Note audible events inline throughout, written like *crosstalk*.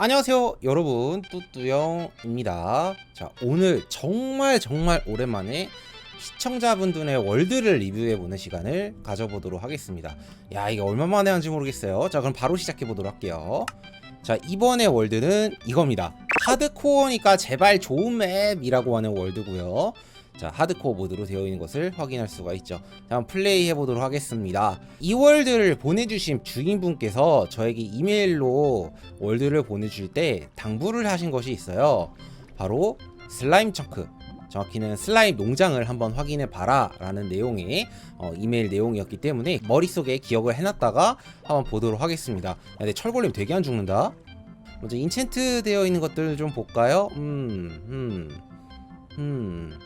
안녕하세요 여러분. 뚜뚜영입니다. 자 오늘 정말 정말 오랜만에 시청자분들의 월드를 리뷰해보는 시간을 가져보도록 하겠습니다. 야 이게 얼마만에 하는지 모르겠어요. 자 그럼 바로 시작해보도록 할게요. 자 이번에 월드는 이겁니다. 하드코어니까 제발 좋은 맵이라고 하는 월드고요 자 하드코어 모드로 되어 있는 것을 확인할 수가 있죠. 자 한번 플레이 해보도록 하겠습니다. 이 월드를 보내주신 주인분께서 저에게 이메일로 월드를 보내주실 때 당부를 하신 것이 있어요. 바로 슬라임 청크 정확히는 슬라임 농장을 한번 확인해 봐라 라는 내용의 어, 이메일 내용이었기 때문에 머릿속에 기억을 해놨다가 한번 보도록 하겠습니다. 야, 근데 철골림 되게 안 죽는다? 먼저 인챈트 되어 있는 것들 좀 볼까요? 음, 음, 음.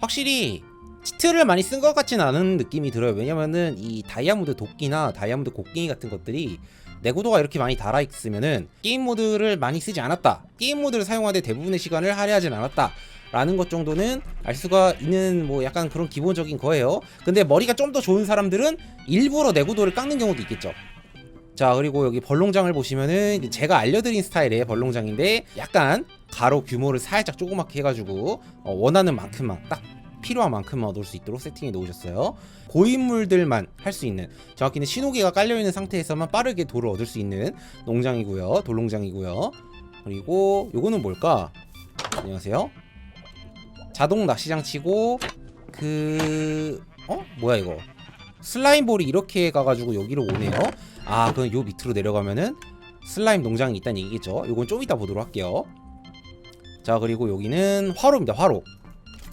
확실히 치트를 많이 쓴 것 같진 않은 느낌이 들어요. 왜냐면은 이 다이아몬드 도끼나 다이아몬드 곡괭이 같은 것들이 내구도가 이렇게 많이 달아 있으면은 게임 모드를 많이 쓰지 않았다. 게임 모드를 사용하되 대부분의 시간을 할애하진 않았다. 라는 것 정도는 알 수가 있는 뭐 약간 그런 기본적인 거예요. 근데 머리가 좀 더 좋은 사람들은 일부러 내구도를 깎는 경우도 있겠죠. 자 그리고 여기 벌롱장을 보시면은 제가 알려드린 스타일의 벌롱장인데 약간 가로 규모를 살짝 조그맣게 해가지고 어, 원하는 만큼만 딱 필요한 만큼만 얻을 수 있도록 세팅해 놓으셨어요. 고인물들만 할 수 있는 정확히는 신호기가 깔려있는 상태에서만 빠르게 돌을 얻을 수 있는 농장이고요. 돌농장이고요. 그리고 요거는 뭘까? 안녕하세요. 자동 낚시장 치고 그... 어? 뭐야 이거? 슬라임볼이 이렇게 가가지고 여기로 오네요 아 그럼 요 밑으로 내려가면은 슬라임 농장이 있다는 얘기겠죠? 요건 좀 이따 보도록 할게요. 자 그리고 여기는 화로입니다 화로.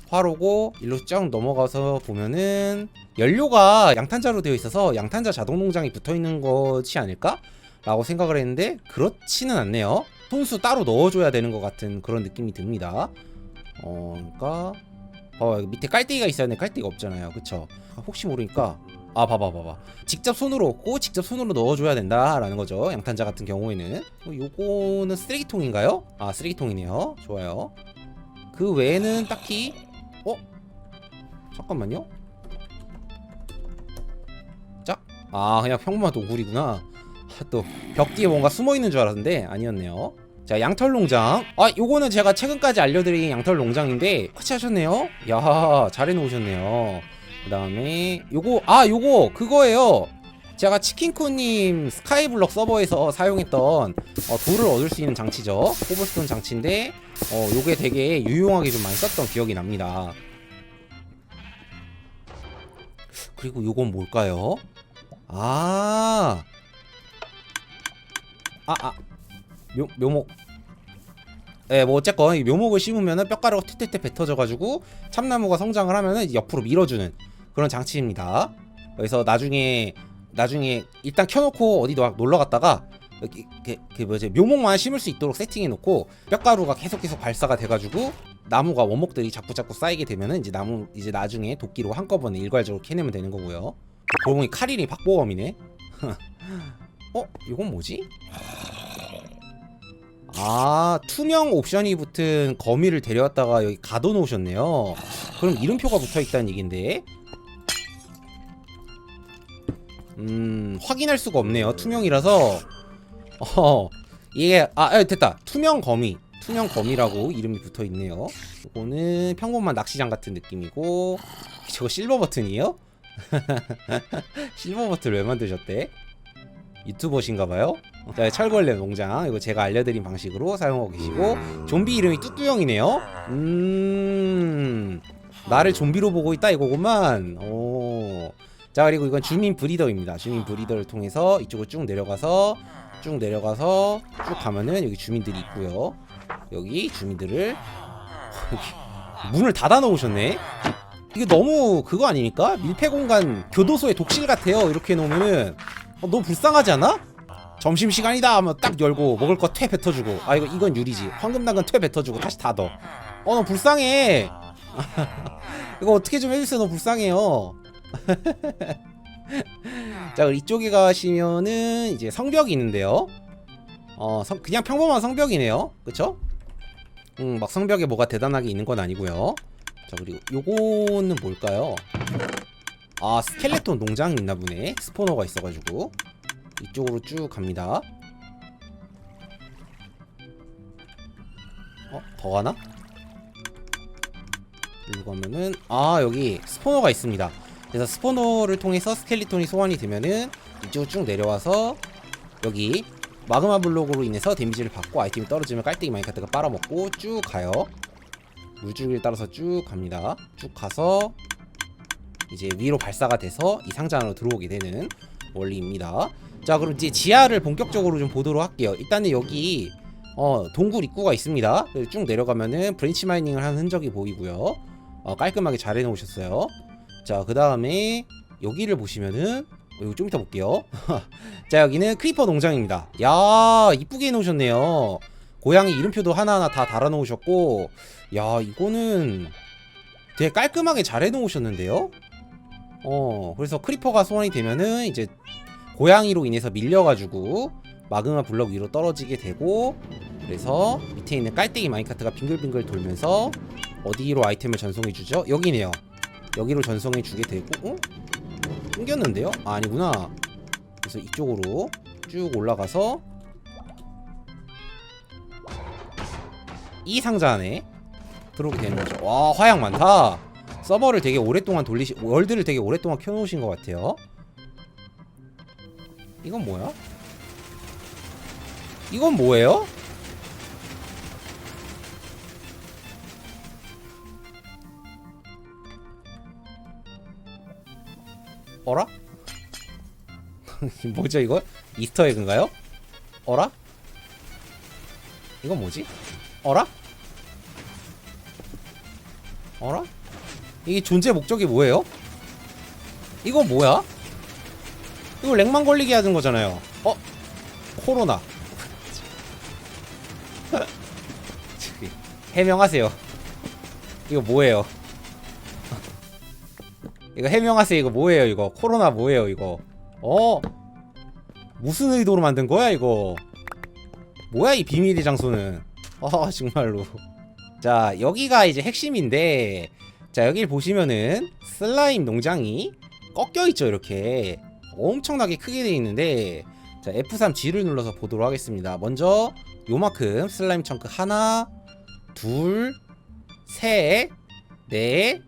화로고 일로 쫙 넘어가서 보면은 연료가 양탄자로 되어 있어서 양탄자 자동 농장이 붙어 있는 것이 아닐까? 라고 생각을 했는데 그렇지는 않네요. 손수 따로 넣어줘야 되는 것 같은 그런 느낌이 듭니다. 어 그러니까 어 밑에 깔때기가 있어야 되는데 깔때기가 없잖아요. 그쵸? 혹시 모르니까 아 봐봐 봐봐. 직접 손으로 얻고 직접 손으로 넣어줘야 된다라는 거죠. 양탄자 같은 경우에는. 어, 요거는 쓰레기통인가요? 아 쓰레기통이네요. 좋아요. 그 외에는 딱히 어? 잠깐만요. 자? 아 그냥 평범한 동굴이구나. 아, 또벽 뒤에 뭔가 숨어있는 줄 알았는데 아니었네요. 자 양털 농장. 아 요거는 제가 최근까지 알려드린 양털 농장인데 같이 하셨네요? 야 잘 해놓으셨네요 그 다음에 요거 아 요거 그거예요. 제가 치킨쿠님 스카이블럭 서버에서 사용했던 어, 돌을 얻을 수 있는 장치죠. 코블스톤 장치인데 어 요게 되게 유용하게 좀 많이 썼던 기억이 납니다. 그리고 요건 뭘까요? 아. 아, 아. 묘, 묘목. 예, 뭐 어쨌건 이 묘목을 심으면은 뼈가루가 퇴퇴퇴 뱉어져가지고 참나무가 성장을 하면은 옆으로 밀어주는 그런 장치입니다. 그래서 나중에 나중에 일단 켜놓고 어디 너- 놀러 갔다가 여기 그, 그 뭐지 묘목만 심을 수 있도록 세팅해 놓고 뼈가루가 계속 계속 발사가 돼가지고 나무가 원목들이 자꾸 자꾸 쌓이게 되면은 이제 나무 이제 나중에 도끼로 한꺼번에 일괄적으로 캐내면 되는 거고요. 그러고 보니 카릴이 박보검이네. *laughs* 어? 이건 뭐지? 아 투명 옵션이 붙은 거미를 데려왔다가 여기 가둬놓으셨네요 그럼 이름표가 붙어있다는 얘긴데 음 확인할 수가 없네요 투명이라서 어 이게 아 아, 됐다 투명 거미 투명 거미라고 이름이 붙어있네요 이거는 평범한 낚시장 같은 느낌이고 저거 실버 버튼이에요? *laughs* 실버 버튼 왜 만드셨대? 유튜버신가봐요? 자, 철걸레 농장 이거 제가 알려드린 방식으로 사용하고 계시고 좀비 이름이 뚜뚜형이네요. 음, 나를 좀비로 보고 있다 이거구만. 오. 자 그리고 이건 주민 브리더입니다. 주민 브리더를 통해서 이쪽으로 쭉 내려가서 쭉 내려가서 쭉 가면은 여기 주민들이 있고요. 여기 주민들을 문을 닫아 놓으셨네. 이게 너무 그거 아닙니까? 밀폐 공간 교도소의 독실 같아요. 이렇게 해놓으면은 어, 너무 불쌍하지 않아? 점심 시간이다 하면 딱 열고 먹을 거 퇴 뱉어주고 아 이거 이건 유리지 황금당근 퇴 뱉어주고 다시 닫어 어 너무 불쌍해 *laughs* 이거 어떻게 좀 해주세요 너무 불쌍해요 자 이쪽에 가시면은 이제 성벽이 있는데요 어 성, 그냥 평범한 성벽이네요 그쵸? 음막 성벽에 뭐가 대단하게 있는 건 아니고요 자 그리고 요거는 뭘까요? 아 스켈레톤 농장이 있나 보네 스포너가 있어가지고 이쪽으로 쭉 갑니다 어? 더 가나? 이거 하면은 아 여기 스포너가 있습니다 그래서 스포너를 통해서 스켈리톤이 소환이 되면은 이쪽으로 쭉 내려와서 여기 마그마 블록으로 인해서 데미지를 받고 아이템이 떨어지면 깔때기 마인카트가 빨아먹고 쭉 가요. 물줄기를 따라서 쭉 갑니다. 쭉 가서 이제 위로 발사가 돼서 이 상자 안으로 들어오게 되는 원리입니다. 자 그럼 이제 지하를 본격적으로 좀 보도록 할게요. 일단은 여기 어 동굴 입구가 있습니다. 쭉 내려가면은 브랜치 마이닝을 한 흔적이 보이고요. 어, 깔끔하게 잘 해놓으셨어요 자 그 다음에 여기를 보시면은 어, 이거 좀 이따 볼게요. *laughs* 자 여기는 크리퍼 농장입니다. 야 이쁘게 해놓으셨네요. 고양이 이름표도 하나하나 다 달아놓으셨고 야 이거는 되게 깔끔하게 잘 해놓으셨는데요? 어 그래서 크리퍼가 소환이 되면은 이제 고양이로 인해서 밀려가지고 마그마 블럭 위로 떨어지게 되고 그래서 밑에 있는 깔때기 마인카트가 빙글빙글 돌면서 어디로 아이템을 전송해 주죠? 여기네요 여기로 전송해 주게 되고 어? 끊겼는데요? 아, 아니구나 그래서 이쪽으로 쭉 올라가서 이 상자 안에 들어오게 되는 거죠 와 화약 많다 서버를 되게 오랫동안 돌리시 월드를 되게 오랫동안 켜놓으신 것 같아요 이건 뭐야? 이건 뭐예요? 어라? 뭐죠 이거? 이스터 에그인가요? 어라? 이건 뭐지? 어라? 어라? 이게 존재 목적이 뭐예요? 이건 뭐야? 이거 렉만 걸리게 하는 거잖아요. 어? 코로나. 해명하세요. 이거 뭐예요? 이거 해명하세요. 이거 뭐예요? 이거 코로나 뭐예요? 이거 어? 무슨 의도로 만든 거야 이거? 뭐야 이 비밀의 장소는? 아 정말로. 자 여기가 이제 핵심인데 자 여기를 보시면은 슬라임 농장이 꺾여 있죠 이렇게 엄청나게 크게 돼 있는데 자 F3G를 눌러서 보도록 하겠습니다. 먼저 요만큼 슬라임 청크 하나, 둘, 셋, 넷,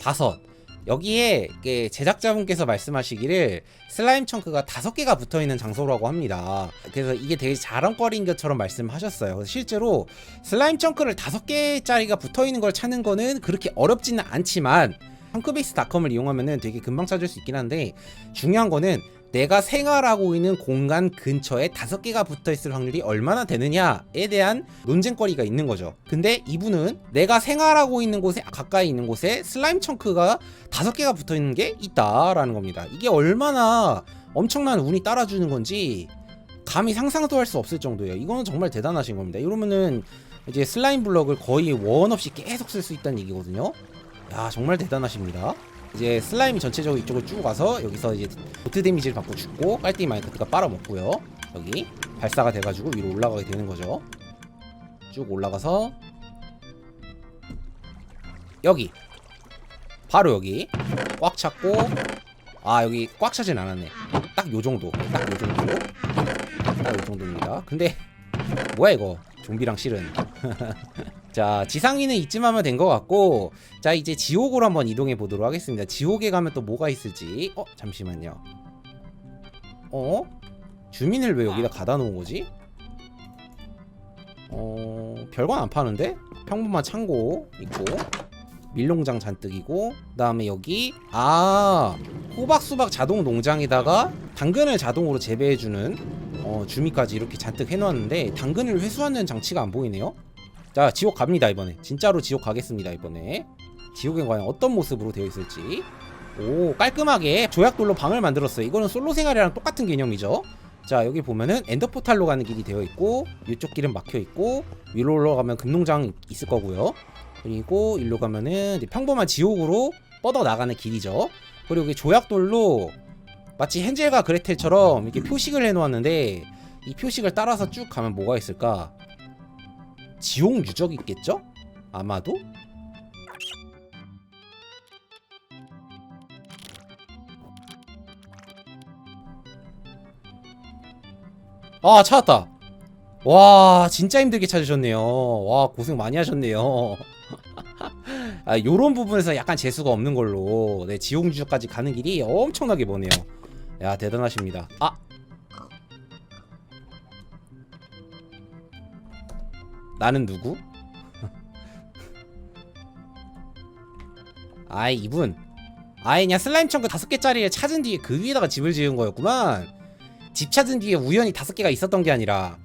다섯. 여기에 제작자분께서 말씀하시기를 슬라임 청크가 다섯 개가 붙어 있는 장소라고 합니다. 그래서 이게 되게 자랑거리인 것처럼 말씀하셨어요. 실제로 슬라임 청크를 다섯 개짜리가 붙어 있는 걸 찾는 거는 그렇게 어렵지는 않지만 펑크베이스닷컴을 이용하면은 되게 금방 찾을 수 있긴 한데 중요한 거는 내가 생활하고 있는 공간 근처에 다섯 개가 붙어 있을 확률이 얼마나 되느냐에 대한 논쟁거리가 있는 거죠. 근데 이분은 내가 생활하고 있는 곳에 가까이 있는 곳에 슬라임 청크가 다섯 개가 붙어 있는 게 있다라는 겁니다. 이게 얼마나 엄청난 운이 따라주는 건지 감히 상상도 할 수 없을 정도예요. 이거는 정말 대단하신 겁니다. 이러면은 이제 슬라임 블럭을 거의 원 없이 계속 쓸 수 있다는 얘기거든요. 야 정말 대단하십니다. 이제 슬라임이 전체적으로 이쪽으로 쭉 와서 여기서 이제 보트 데미지를 받고 죽고 깔때기 마인크트가 빨아먹고요. 여기 발사가 돼가지고 위로 올라가게 되는 거죠. 쭉 올라가서 여기 바로 여기 꽉 찼고 아 여기 꽉 차진 않았네. 딱 요 정도, 딱 요 정도, 딱 요 정도입니다. 근데 뭐야 이거 좀비랑 실은 *laughs* 자 지상위는 이쯤 하면 된 것 같고 자 이제 지옥으로 한번 이동해 보도록 하겠습니다. 지옥에 가면 또 뭐가 있을지. 어 잠시만요. 어? 주민을 왜 여기다 가다 놓은 거지? 어 별건 안 파는데? 평범한 창고 있고 밀농장 잔뜩이고 그 다음에 여기 아 호박 수박 자동 농장에다가 당근을 자동으로 재배해주는 어, 주미까지 이렇게 잔뜩 해놓았는데 당근을 회수하는 장치가 안 보이네요. 자 지옥 갑니다 이번에. 진짜로 지옥 가겠습니다 이번에. 지옥에 과연 어떤 모습으로 되어 있을지. 오 깔끔하게 조약돌로 방을 만들었어요. 이거는 솔로 생활이랑 똑같은 개념이죠. 자 여기 보면은 엔더포탈로 가는 길이 되어 있고 이쪽 길은 막혀 있고 위로 올라가면 금농장 있을 거고요. 그리고 일로 가면은 평범한 지옥으로 뻗어 나가는 길이죠. 그리고 여기 조약돌로 마치 헨젤과 그레텔처럼 이렇게 표식을 해놓았는데 이 표식을 따라서 쭉 가면 뭐가 있을까 지옥 유적 있겠죠? 아마도? 아 찾았다. 와 진짜 힘들게 찾으셨네요. 와 고생 많이 하셨네요. *laughs* 아 요런 부분에서 약간 재수가 없는 걸로. 네 지용주까지 가는 길이 엄청나게 머네요. 야 대단하십니다. 아 나는 누구? 아이 이분 아이 그냥 슬라임 청크 다섯 개짜리를 찾은 뒤에 그 위에다가 집을 지은 거였구만 집 찾은 뒤에 우연히 다섯 개가 있었던 게 아니라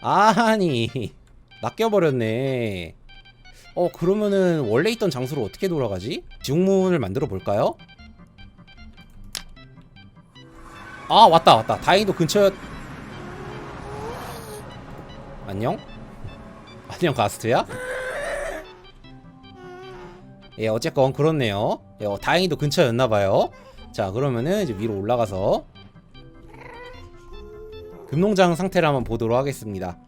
아니 낚여버렸네 어 그러면은 원래 있던 장소로 어떻게 돌아가지? 지옥문을 만들어 볼까요? 아 왔다 왔다 다행히도 근처 안녕? 안녕 가스트야? 예 어쨌건 그렇네요. 예, 어, 다행히도 근처였나봐요. 자 그러면은 이제 위로 올라가서 금농장 상태를 한번 보도록 하겠습니다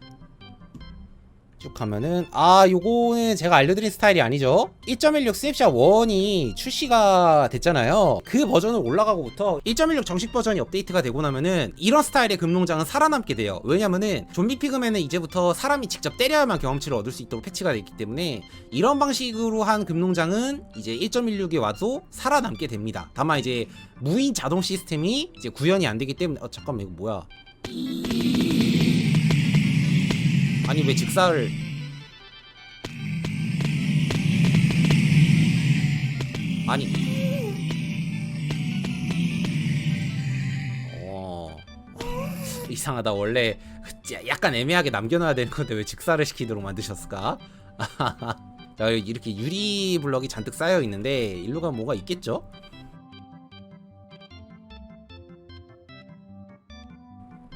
쭉 하면은 아 요거는 제가 알려드린 스타일이 아니죠. 1.16 스냅샷 1이 출시가 됐잖아요. 그 버전을 올라가고부터 1.16 정식 버전이 업데이트가 되고 나면은 이런 스타일의 금농장은 살아남게 돼요. 왜냐면은 좀비 피그맨은 이제부터 사람이 직접 때려야만 경험치를 얻을 수 있도록 패치가 됐기 때문에 이런 방식으로 한 금농장은 이제 1.16에 와도 살아남게 됩니다. 다만 이제 무인 자동 시스템이 이제 구현이 안 되기 때문에 어 잠깐만 이거 뭐야 아니 왜 직사를 아니 어 이상하다 원래 약간 애매하게 남겨놔야 되는 건데 왜 직사를 시키도록 만드셨을까? *laughs* 자 이렇게 유리 블럭이 잔뜩 쌓여 있는데 일로 가면 뭐가 있겠죠?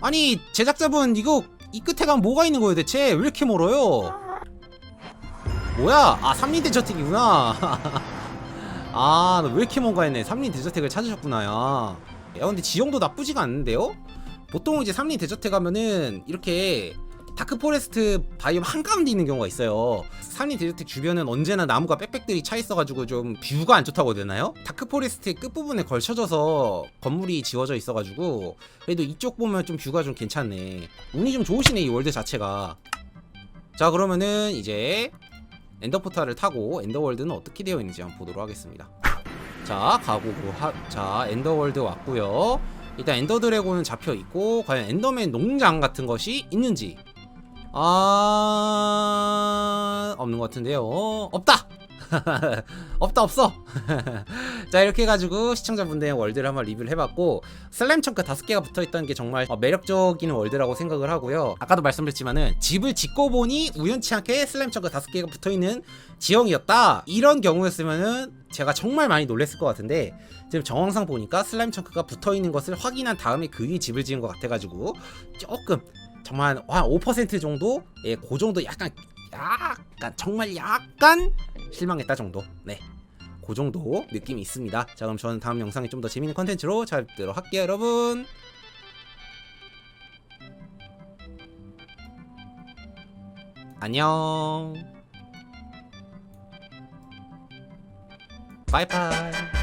아니 제작자분 이거 이 끝에 가면 뭐가 있는 거예요 대체? 왜 이렇게 멀어요? 뭐야? 아 삼린 대저택이구나. *laughs* 아 왜 이렇게 먼가 했네. 삼린 대저택을 찾으셨구나 야. 야 근데 지형도 나쁘지가 않는데요? 보통 이제 삼린 대저택 가면은 이렇게 다크포레스트 바이옴 한가운데 있는 경우가 있어요. 삼린 대저택 주변은 언제나 나무가 빽빽들이 차 있어가지고 좀 뷰가 안 좋다고 해야 되나요? 다크포레스트의 끝부분에 걸쳐져서 건물이 지어져 있어가지고 그래도 이쪽 보면 좀 뷰가 좀 괜찮네. 운이 좀 좋으시네 이 월드 자체가. 자 그러면은 이제 엔더포탈을 타고 엔더월드는 어떻게 되어 있는지 한번 보도록 하겠습니다. 자 가고고 하, 자 엔더월드 왔고요. 일단 엔더 드래곤은 잡혀 있고 과연 엔더맨 농장 같은 것이 있는지 아 없는 것 같은데요. 없다! *laughs* 없다 없어! *laughs* 자 이렇게 해가지고 시청자분들의 월드를 한번 리뷰를 해봤고 슬램 청크 다섯 개가 붙어있던 게 정말 어, 매력적인 월드라고 생각을 하고요. 아까도 말씀드렸지만은 집을 짓고 보니 우연치 않게 슬램 청크 다섯 개가 붙어있는 지형이었다! 이런 경우였으면은 제가 정말 많이 놀랬을 것 같은데 지금 정황상 보니까 슬라임 청크가 붙어있는 것을 확인한 다음에 그 위에 집을 지은 것 같아가지고 조금 정말 한 5% 정도 예, 그 정도 약간 약간 정말 약간 실망했다 정도 네. 그 정도 느낌이 있습니다. 자 그럼 저는 다음 영상에 좀 더 재밌는 컨텐츠로 찾아뵙도록 할게요 여러분. 안녕. 바이바이.